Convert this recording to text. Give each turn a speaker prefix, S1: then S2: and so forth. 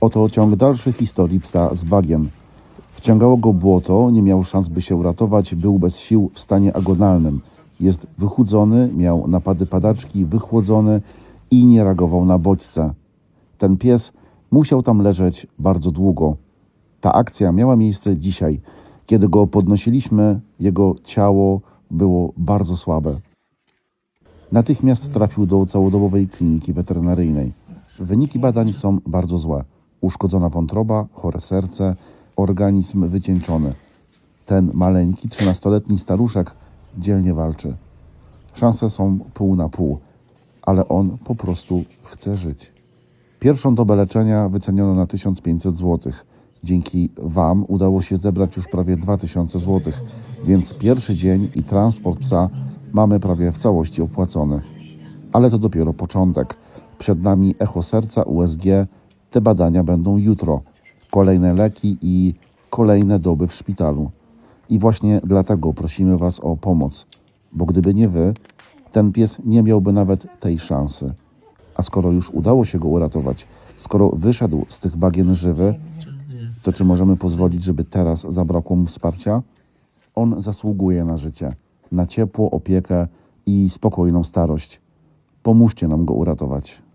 S1: Oto ciąg dalszy historii psa z bagiem. Wciągało go błoto, nie miał szans, by się uratować, był bez sił w stanie agonalnym. Jest wychudzony, miał napady padaczki, wychłodzony i nie reagował na bodźce. Ten pies musiał tam leżeć bardzo długo. Ta akcja miała miejsce dzisiaj. Kiedy go podnosiliśmy, jego ciało było bardzo słabe. Natychmiast trafił do całodobowej kliniki weterynaryjnej. Wyniki badań są bardzo złe. Uszkodzona wątroba, chore serce, organizm wycieńczony. Ten maleńki, 13-letni staruszek dzielnie walczy. Szanse są pół na pół, ale on po prostu chce żyć. Pierwszą dobę leczenia wyceniono na 1500 zł. Dzięki Wam udało się zebrać już prawie 2000 zł, więc pierwszy dzień i transport psa mamy prawie w całości opłacony. Ale to dopiero początek. Przed nami echo serca, USG. Te badania będą jutro. Kolejne leki i kolejne doby w szpitalu. I właśnie dlatego prosimy Was o pomoc, bo gdyby nie Wy, ten pies nie miałby nawet tej szansy. A skoro już udało się go uratować, skoro wyszedł z tych bagien żywy, to czy możemy pozwolić, żeby teraz zabrakło mu wsparcia? On zasługuje na życie, na ciepło, opiekę i spokojną starość. Pomóżcie nam go uratować.